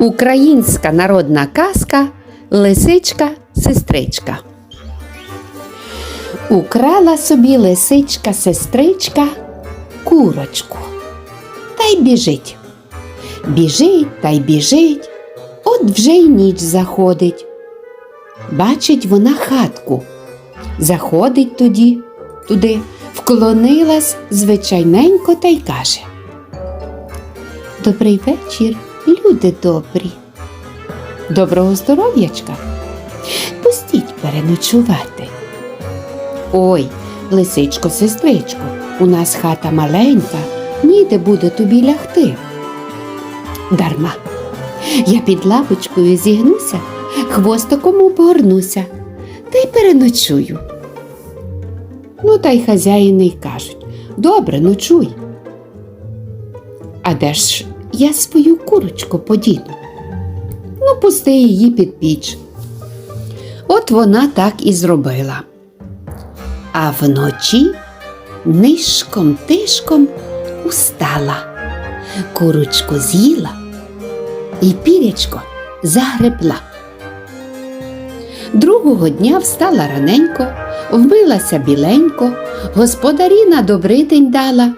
Українська народна казка Лисичка сестричка. Украла собі лисичка сестричка курочку. Та й біжить. Біжить та й біжить, от вже й ніч заходить. Бачить вона хатку. Заходить тоді, туди, вклонилась звичайненько та й каже. Добрий вечір, люди добрі. Доброго здоров'ячка. Пустіть переночувати. Ой, лисичко, сестричко, у нас хата маленька, ніде буде тобі лягти. Дарма. Я під лавочкою зігнуся, хвостиком обгорнуся та й переночую. Ну, та й хазяїни й кажуть добре, ночуй. А де ж я свою курочку подіну? Ну, пусти її під піч. От вона так і зробила. А вночі нишком тишком устала, курочку з'їла і пірячко загребла. Другого дня встала раненько, вмилася біленько, господарі на добрий дала.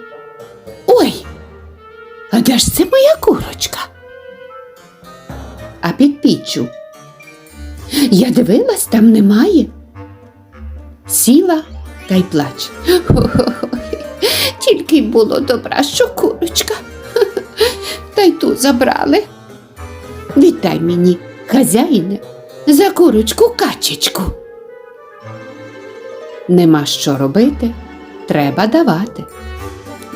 Ой, а де ж це моя курочка? А під піччю. Я дивилась, там немає. Сіла та й плаче. Тільки й було добра, що курочка. Та й ту забрали. Віддай мені, хазяїне, за курочку качечку. Нема що робити, треба давати.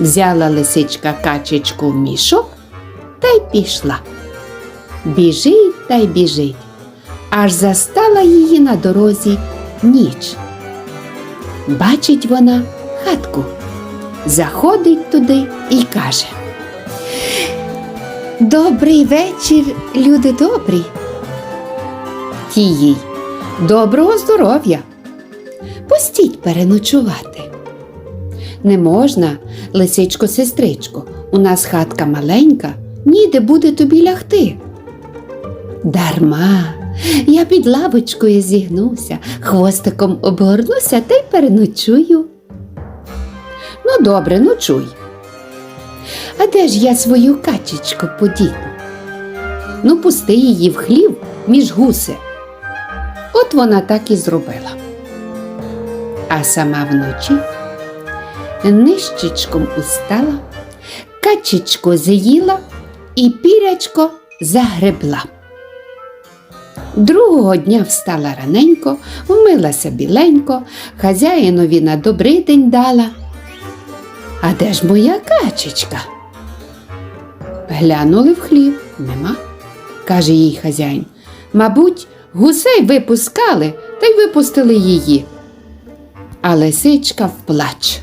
Взяла лисичка качечку в мішок та й пішла. Біжить та й біжить, аж застала її на дорозі ніч. Бачить вона хатку, заходить туди і каже. Добрий вечір, люди добрі. Ті їй доброго здоров'я. Пустіть переночувати. Не можна, лисичко, сестричко, у нас хатка маленька, ніде буде тобі лягти. Дарма, я під лавочкою зігнуся, хвостиком обгорнуся та й переночую. Ну, добре, ночуй. А де ж я свою качечку подіну? Ну, пусти її в хлів між гуси. От вона так і зробила. А сама вночі нищечком устала, качечку з'їла і пірячко загребла. Другого дня встала раненько, вмилася біленько, хазяїнові на добрий день дала. А де ж моя качечка? Глянули в хлів, нема, каже їй хазяїн. Мабуть, гусей випускали та й випустили її. А лисичка вплач.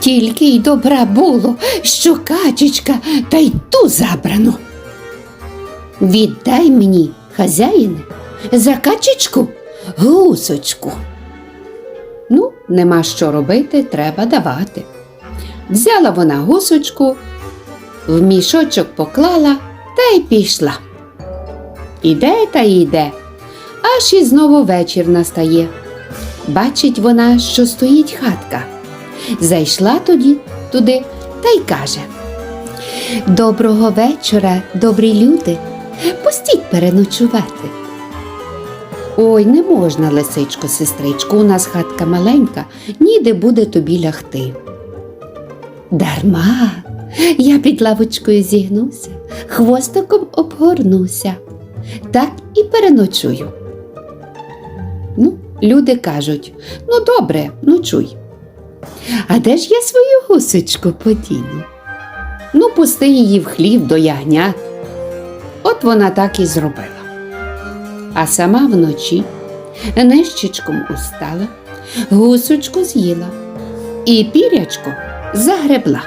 Тільки й добра було, що качечка та й ту забрано. Віддай мені, хазяїне, за качечку гусочку. Ну, нема що робити, треба давати. Взяла вона гусочку, в мішочок поклала та й пішла. Іде та йде, аж і знову вечір настає. Бачить вона, що стоїть хатка. Зайшла тоді туди та й каже Доброго вечора, добрі люди, пустіть переночувати. Ой, не можна, лисичко, сестричко, у нас хатка маленька, ніде буде тобі лягти. Дарма, я під лавочкою зігнуся, хвостиком обгорнуся, так і переночую. Ну, люди кажуть ну добре, ночуй. А де ж я свою гусочку подіну? Ну, пусти її в хлів до ягнят. От вона так і зробила. А сама вночі нищечком устала, гусочку з'їла і пірячко загребла.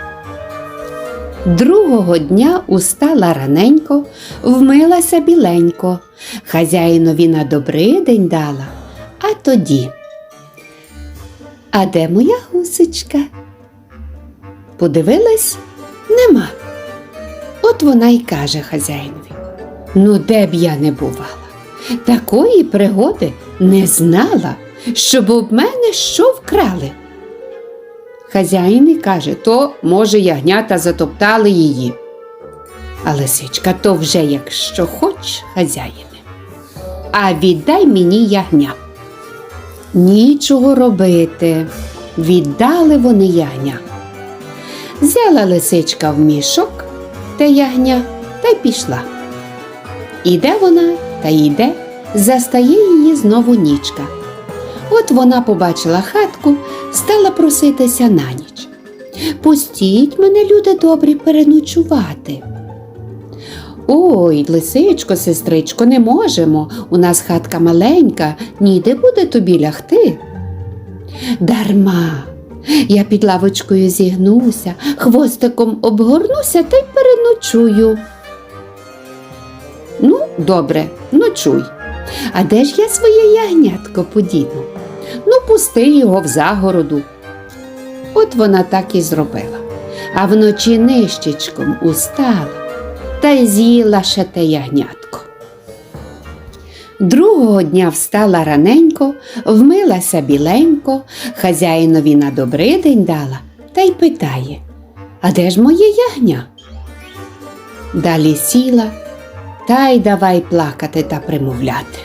Другого дня устала раненько, вмилася біленько, хазяїнові на добрий день дала, а тоді. А де моя гусечка? Подивилась нема. От вона й каже хазяїнові. Ну, де б я не бувала, такої пригоди не знала, щоб об мене що вкрали. Хазяїн і каже, то, може, ягнята затоптали її. А лисичка то вже якщо хоч, хазяїне. А віддай мені ягня. Нічого робити. Віддали вони ягня. Взяла лисичка в мішок те ягня та й пішла. Іде вона та йде, застає її знову нічка. От вона побачила хатку, стала проситися на ніч. Пустіть мене, люди добрі, переночувати. Ой, лисичко, сестричко, не можемо. У нас хатка маленька, ніде буде тобі лягти. Дарма. Я під лавочкою зігнуся, хвостиком обгорнуся та й переночую. Ну, добре, ночуй. А де ж я своє ягнятко подіну? Ну, пусти його в загороду. От вона так і зробила. А вночі нищечком устала та й з'їла ще те ягнятко. Другого дня встала раненько, вмилася біленько, хазяїнові на добрий день дала та й питає А де ж моє ягня? Далі сіла та й давай плакати та примовляти.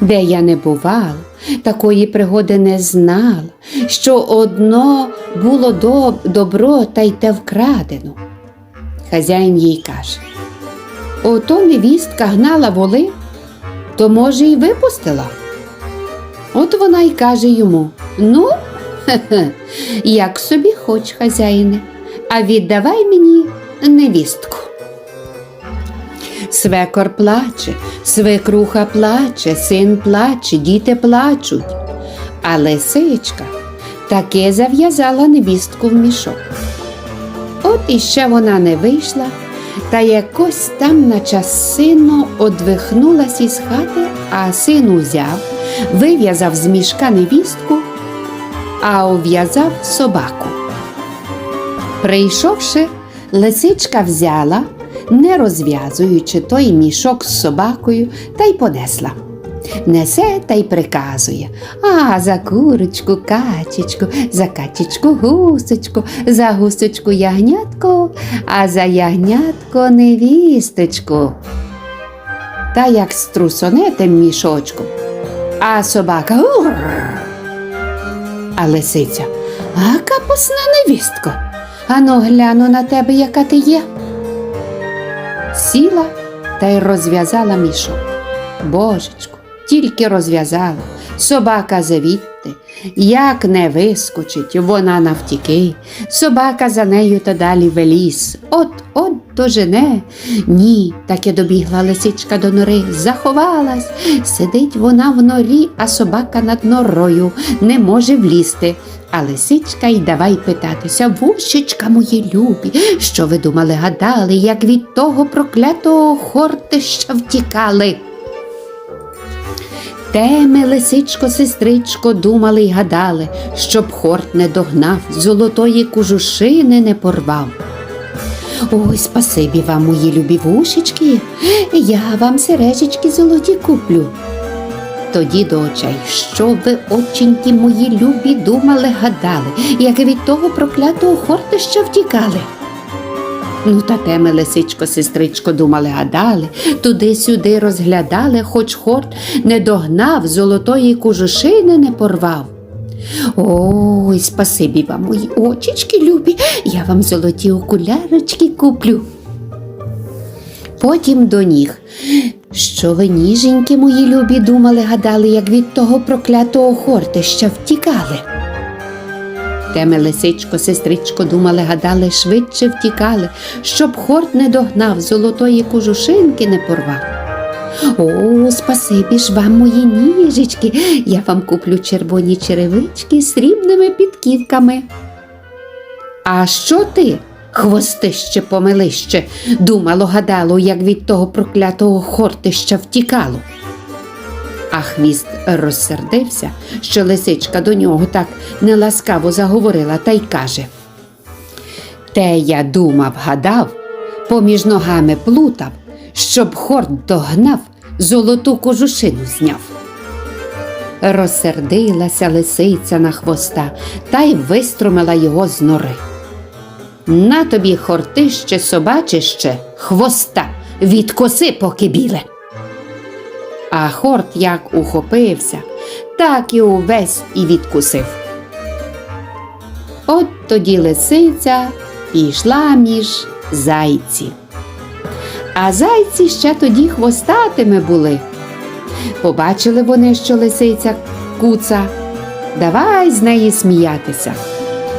Де я не бувала, такої пригоди не знала, що одно було доб- добро та й те вкрадено. Хазяїн їй каже Ото невістка гнала воли, то, може, й випустила. От вона й каже йому Ну, хе-хе, як собі хоч, хазяїне, а віддавай мені невістку. Свекор плаче, свекруха плаче, син плаче, діти плачуть. А лисичка таки зав'язала невістку в мішок. От іще вона не вийшла, та якось там на часину одвихнулась із хати, а син узяв, вив'язав з мішка невістку, а ув'язав собаку. Прийшовши, лисичка взяла, не розв'язуючи той мішок з собакою, та й понесла. Несе та й приказує А за курочку, качечку, за качечку гусочку, за гусочку ягнятку, а за ягнятко невісточку. Та як струсоне тим мішочком, а собака ур. А лисиця, а капусна невістко. Ану гляну на тебе, яка ти є. Сіла та й розв'язала мішок. Божечку, тільки розв'язала. Собака завідти, як не вискочить, вона навтіки. Собака за нею та далі в. От от дожене. Ні, таки добігла лисичка до нори, заховалась. Сидить вона в норі, а собака над норою не може влізти. А лисичка й давай питатися, вушечка мої любі, що ви думали, гадали, як від того проклятого хортища втікали. Те ми, лисичко, сестричко, думали й гадали, щоб хорт не догнав, золотої кужушини не порвав. Ой, спасибі вам, мої любі вушечки, я вам сережечки золоті куплю. Тоді до очей, що ви, оченьки мої любі, думали, гадали, як від того проклятого хортища втікали. Ну, та те ми, лисичко, сестричко, думали, гадали, туди-сюди розглядали, хоч хорт не догнав, золотої кужушини не порвав. Ой, спасибі вам, мої очечки любі, я вам золоті окулярочки куплю. Потім до ніг. Що ви, ніженьки мої любі, думали, гадали, як від того проклятого хортища втікали. Теме лисичко, сестричко, думали, гадали, швидше втікали, щоб хорт не догнав, золотої кожушинки не порвав. О, спасибі ж вам, мої ніжечки, я вам куплю червоні черевички з срібними підківками. А що ти, хвостище помилище, думало, гадало, як від того проклятого хортища втікало? А хвіст розсердився, що лисичка до нього так неласкаво заговорила та й каже Те я думав, гадав, поміж ногами плутав, щоб хорт догнав, золоту кожушину зняв. Розсердилася лисиця на хвоста та й виструмила його з нори. На тобі хортище собачище, хвоста, відкоси поки біле. А хорт як ухопився, так і увесь і відкусив. От тоді лисиця пішла між зайці. А зайці ще тоді хвостатими були. Побачили вони, що лисиця куца, давай з неї сміятися.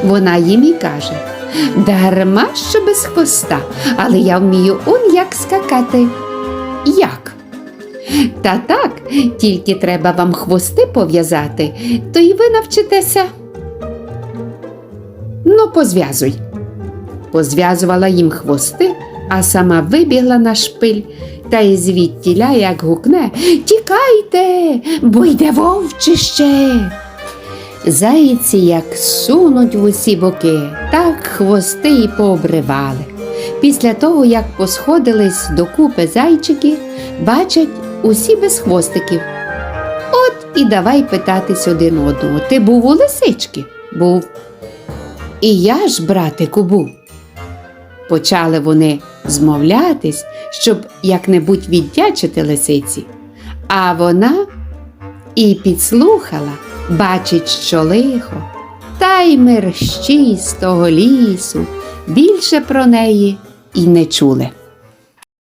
Вона їм і каже дарма що без хвоста, але я вмію он як скакати. Як? Та так, тільки треба вам хвости пов'язати, то й ви навчитеся. Ну, позв'язуй. Позв'язувала їм хвости, а сама вибігла на шпиль та й звідтіля як гукне Тікайте, бо йде вовчище. Заєці як сунуть в усі боки, так хвости й пообривали. Після того, як посходились докупи зайчики, бачать усі без хвостиків. От і давай питатись один одного. Ти був у лисички? Був. І я ж, братику, був. Почали вони змовлятись, щоб як-небудь віддячити лисиці. А вона і підслухала, бачить, що лихо, та й мерщій з того лісу більше про неї і не чули.